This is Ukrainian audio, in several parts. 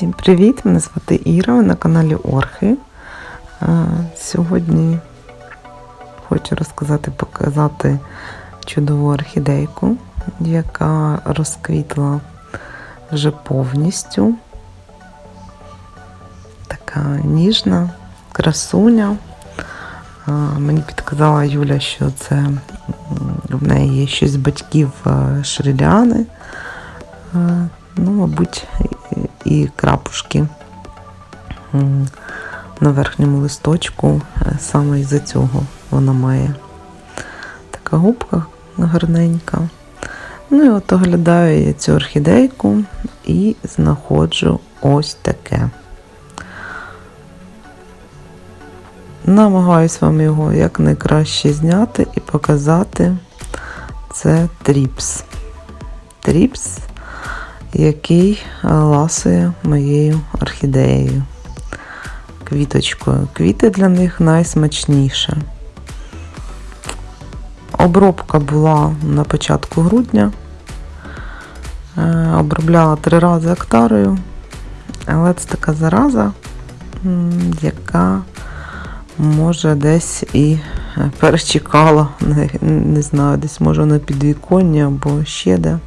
Всім привіт! Мене звати Іра, на каналі Орхи. Сьогодні хочу розказати, показати чудову орхідейку, яка розквітла вже повністю. Така ніжна, красуня. Мені підказала Юля, що це в неї є щось з батьків е, шриляни. Ну, мабуть, і- крапушки на верхньому листочку. Е, Саме із-за цього вона має така губка гарненька. Ну і от оглядаю я цю орхідейку і знаходжу ось таке. Намагаюсь вам його якнайкраще зняти і показати. Це тріпс. Тріпс який ласує моєю орхідеєю, квіточкою. Квіти для них найсмачніше. Обробка була на початку грудня. Е, Обробляла три рази актарою, але це така зараза, яка може десь і е, перечекала, не, не знаю, десь може на підвіконні або ще де.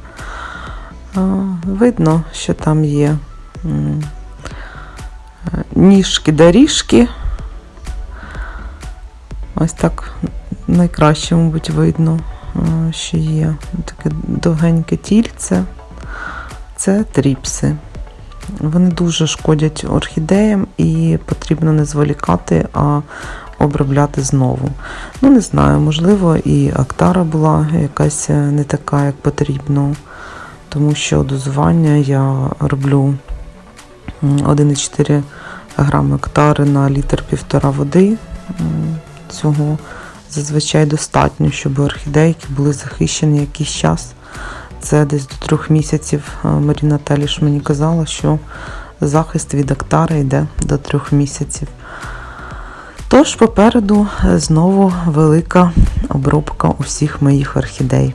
Видно, що там є е, ніжки доріжки. Ось так найкраще, мабуть, видно, е, що є таке довгеньке тільце. Це тріпси. Вони дуже шкодять орхідеям і потрібно не зволікати, а обробляти знову. Ну, не знаю, можливо, і актара була якась е, не така, як потрібно тому що дозування я роблю 1,4 грами ектари на літр півтора води. Цього зазвичай достатньо, щоб орхідейки були захищені якийсь час. Це десь до трьох місяців. Е, Маріна Теліш мені казала, що захист від актари йде до трьох місяців. Тож попереду знову велика обробка усіх моїх орхідей.